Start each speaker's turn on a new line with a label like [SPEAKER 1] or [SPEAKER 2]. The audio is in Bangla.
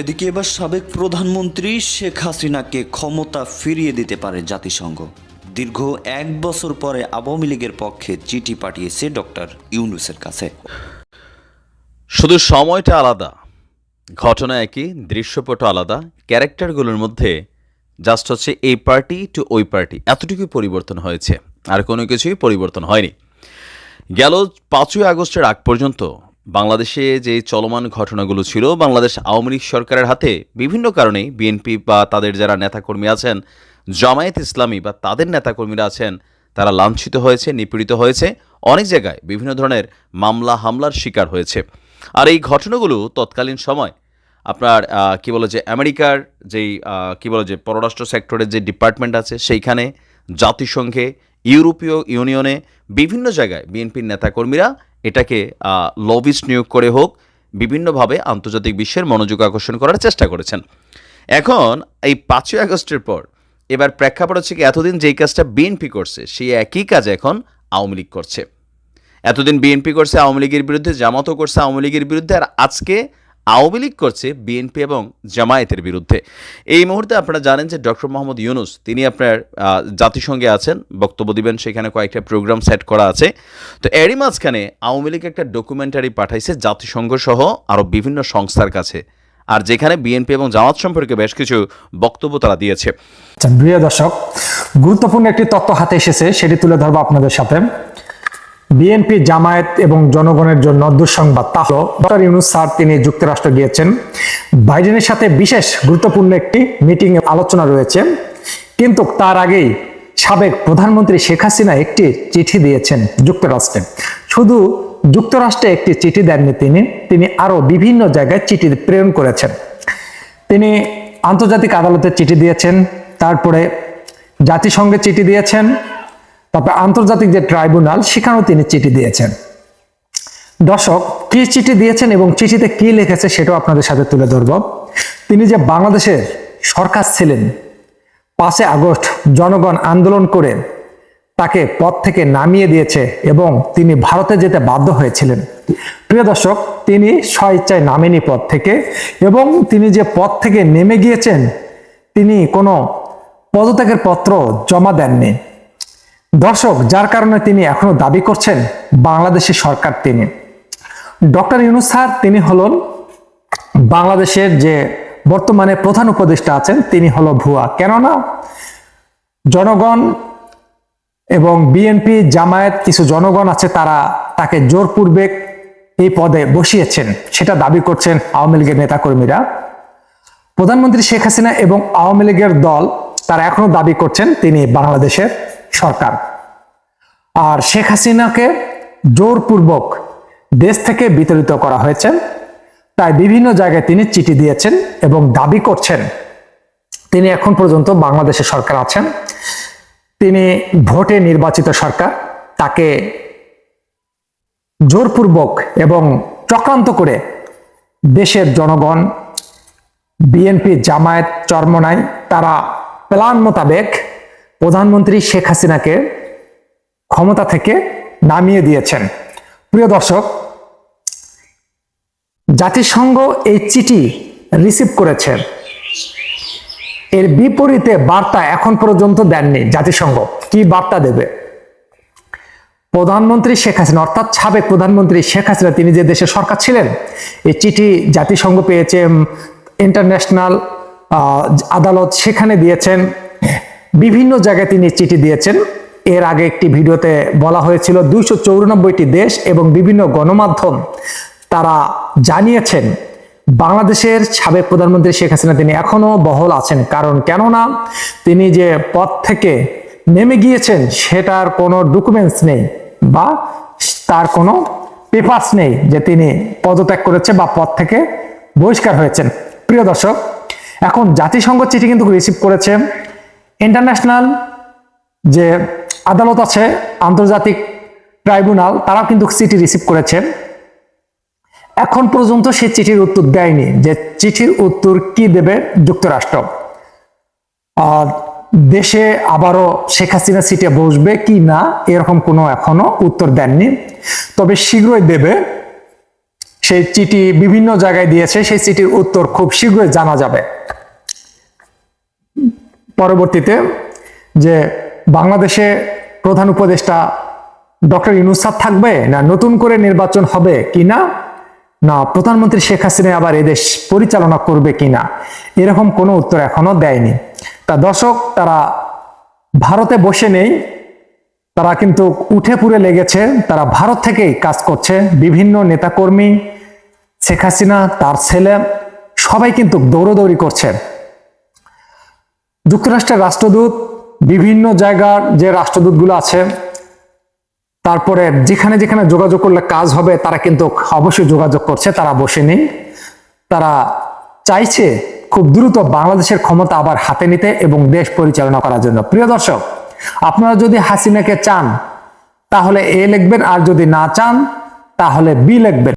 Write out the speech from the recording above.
[SPEAKER 1] এদিকে এবার সাবেক প্রধানমন্ত্রী শেখ হাসিনাকে ক্ষমতা ফিরিয়ে দিতে পারে জাতিসংঘ। দীর্ঘ এক বছর পরে আওয়ামী লীগের পক্ষে চিঠি পাঠিয়েছে ডক্টর ইউনুসের কাছে।
[SPEAKER 2] শুধু সময়টা আলাদা, ঘটনা একই, দৃশ্যপট আলাদা, ক্যারেক্টারগুলোর মধ্যে জাস্ট হচ্ছে এই পার্টি টু ওই পার্টি এতটুকুই পরিবর্তন হয়েছে, আর কোনো কিছুই পরিবর্তন হয়নি। গেল পাঁচই আগস্টের আগ পর্যন্ত বাংলাদেশে যে চলমান ঘটনাগুলো ছিল, বাংলাদেশ আওয়ামী লীগ সরকারের হাতে বিভিন্ন কারণেই বিএনপি বা তাদের যারা নেতাকর্মী আছেন, জামায়াত ইসলামী বা তাদের নেতাকর্মীরা আছেন, তারা লাঞ্ছিত হয়েছে, নিপীড়িত হয়েছে। অনেক জায়গায় বিভিন্ন ধরনের মামলা, হামলার শিকার হয়েছে। আর এই ঘটনাগুলো তৎকালীন সময় আপনার কি বলে যে আমেরিকার যেই কি বলে যে পররাষ্ট্র সেক্টরের যে ডিপার্টমেন্ট আছে, সেইখানে জাতিসংঘে ইউরোপীয় ইউনিয়নে বিভিন্ন জায়গায় বিএনপির নেতাকর্মীরা এটাকে লবিস্ট নিয়োগ করে হোক, বিভিন্নভাবে আন্তর্জাতিক বিশ্বের মনোযোগ আকর্ষণ করার চেষ্টা করেছেন। এখন, এই পাঁচই আগস্টের পর, এবার প্রেক্ষাপট হচ্ছে কি এতদিন যেই কাজটা বিএনপি করছে, সেই একই কাজ এখন আওয়ামী লীগ করছে। এতদিন বিএনপি করছে আওয়ামী লীগের বিরুদ্ধে, জামাতও করছে আওয়ামী লীগের বিরুদ্ধে, আর আজকে আওয়ামী লীগ করছে বিএনপি এবং জামায়াতের বিরুদ্ধে। এই মুহূর্তে আপনারা জানেন যে ডক্টর মোহাম্মদ ইউনুস, তিনি আপনার জাতিসংঘে আছেন, বক্তব্য দিবেন, সেখানে কয়েকটা প্রোগ্রাম সেট করা আছে। তো এরই মাঝখানে আওয়ামী লীগ একটা ডকুমেন্টারি পাঠাইছে জাতিসংঘ সহ আরও বিভিন্ন সংস্থার কাছে, আর যেখানে বিএনপি এবং জামাত সম্পর্কে বেশ কিছু বক্তব্য তারা দিয়েছে।
[SPEAKER 3] প্রিয় দর্শক, গুরুত্বপূর্ণ একটি তথ্য হাতে এসেছে, সেটি তুলে ধরবো আপনাদের সাথে। বিএনপি জামায়াত এবং জনগণের জন্য দুঃসংবাদ। তা হলো ডক্টর ইউনুস স্যার তিনি যুক্তরাষ্ট্র গিয়েছেন। বাইডেনের সাথে বিশেষ গুরুত্বপূর্ণ একটি মিটিং আলোচনা রয়েছে। কিন্তু তার আগেই সাবেক প্রধানমন্ত্রী শেখ হাসিনা একটি চিঠি দিয়েছেন যুক্তরাষ্ট্রে। শুধু যুক্তরাষ্ট্রে একটি চিঠি দেননি তিনি তিনি আরও বিভিন্ন জায়গায় চিঠি প্রেরণ করেছেন। তিনি আন্তর্জাতিক আদালতে চিঠি দিয়েছেন, তারপরে জাতিসংঘে চিঠি দিয়েছেন তারপরে আন্তর্জাতিক যে ট্রাইব্যুনাল, সেখানেও তিনি চিঠি দিয়েছেন। দর্শক, কি চিঠি দিয়েছেন এবং চিঠিতে কি লিখেছে সেটাও আপনাদের সাথে তুলে ধরব। তিনি যে বাংলাদেশের সরকার ছিলেন পাঁচে আগস্ট জনগণ আন্দোলন করে তাকে পদ থেকে নামিয়ে দিয়েছে এবং তিনি ভারতে যেতে বাধ্য হয়েছিলেন। প্রিয় দর্শক, তিনি স্বইচ্ছায় নামেনি পদ থেকে এবং তিনি যে পদ থেকে নেমে গিয়েছেন, তিনি কোনো পদত্যাগের পত্র জমা দেননি। দর্শক, যার কারণে তিনি এখনও দাবি করছেন বাংলাদেশের সরকার তিনি। ডক্টর ইউনুস স্যার, তিনি হলেন বাংলাদেশের যে বর্তমানে প্রধান উপদেষ্টা আছেন, তিনি হলো ভুয়া। কেননা জনগণ এবং বিএনপি জামায়াত কিছু জনগণ আছে, তারা তাকে জোরপূর্বক এই পদে বসিয়েছেন। সেটা দাবি করছেন আওয়ামী লীগের নেতাকর্মীরা। প্রধানমন্ত্রী শেখ হাসিনা এবং আওয়ামী লীগের দল, তারা এখনও দাবি করছেন তিনি বাংলাদেশের সরকার। আর শেখ হাসিনাকে জোরপূর্বক দেশ থেকে বিতাড়িত করা হয়েছে। তাই বিভিন্ন জায়গায় তিনি চিঠি দিয়েছেন এবং দাবি করছেন, তিনি এখন পর্যন্ত বাংলাদেশের সরকার আছেন। তিনি ভোটে নির্বাচিত সরকার, তাকে জোরপূর্বক এবং চক্রান্ত করে দেশের জনগণ, বিএনপি জামায়াত চরমনাই, তারা প্ল্যান মোতাবেক প্রধানমন্ত্রী শেখ হাসিনাকে ক্ষমতা থেকে নামিয়ে দিয়েছেন। প্রিয় দর্শক, জাতিসংঘ এই চিঠি রিসিভ করেছে। এর বিপরীতে বার্তা এখন পর্যন্ত দেননি জাতিসংঘ। কি বার্তা দেবে? প্রধানমন্ত্রী শেখ হাসিনা, অর্থাৎ সাবেক প্রধানমন্ত্রী শেখ হাসিনা, তিনি যে দেশের সরকার ছিলেন, এই চিঠি জাতিসংঘ পেয়েছে ইন্টারন্যাশনাল আদালত সেখানে দিয়েছেন। বিভিন্ন জায়গায় তিনি চিঠি দিয়েছেন। এর আগে একটি ভিডিওতে বলা হয়েছিল দুইশো চৌরানব্বইটি দেশ এবং বিভিন্ন গণমাধ্যম তারা জানিয়েছেন, বাংলাদেশের সাবেক প্রধানমন্ত্রী শেখ হাসিনা তিনি এখনও বহল আছেন। কারণ কেননা তিনি যে পদ থেকে নেমে গিয়েছেন সেটার কোনো ডকুমেন্টস নেই বা তার কোনো পেপার্স নেই যে তিনি পদত্যাগ করেছে বা পদ থেকে বহিষ্কার হয়েছেন। প্রিয় দর্শক, এখন জাতিসংঘ চিঠি কিন্তু রিসিভ করেছে। ইন্টারন্যাশনাল যে আদালত আছে, আন্তর্জাতিক ট্রাইব্যুনাল, তারাও কিন্তু চিঠি রিসিভ করেছে। এখন পর্যন্ত সে চিঠির উত্তর দেয়নি যে চিঠির উত্তর কি দেবে যুক্তরাষ্ট্র। দেশে আবারও শেখ হাসিনা সিটে বসবে কি না, এরকম কোনো এখনও উত্তর দেননি। তবে শীঘ্রই দেবে। সেই চিঠি বিভিন্ন জায়গায় দিয়েছে, সেই চিঠির উত্তর খুব শীঘ্রই জানা যাবে। পরবর্তীতে যে বাংলাদেশে প্রধান উপদেষ্টা ডক্টর স্যার থাকবে না, নতুন করে নির্বাচন হবে কিনা, না না প্রধানমন্ত্রী শেখ হাসিনা আবার এদেশ পরিচালনা করবে কিনা, এরকম কোনো উত্তর এখনও দেয়নি। তা দর্শক, তারা ভারতে বসে নেই, তারা কিন্তু উঠে পুড়ে লেগেছে, তারা ভারত থেকেই কাজ করছে, বিভিন্ন নেতাকর্মী, শেখ হাসিনা, তার ছেলে, সবাই কিন্তু দৌড়দৌড়ি করছে। যুক্তরাষ্ট্রের রাষ্ট্রদূত, বিভিন্ন জায়গার যে রাষ্ট্রদূতগুলো আছে, তারপরে যেখানে যেখানে যোগাযোগ করলে কাজ হবে, তারা কিন্তু অবশ্যই যোগাযোগ করছে, তারা বসে নেই। তারা চাইছে খুব দ্রুত বাংলাদেশের ক্ষমতা আবার হাতে নিতে এবং দেশ পরিচালনা করার জন্য। প্রিয় দর্শক, আপনারা যদি হাসিনাকে চান, তাহলে এ লিখবেন, আর যদি না চান, তাহলে বি লিখবেন।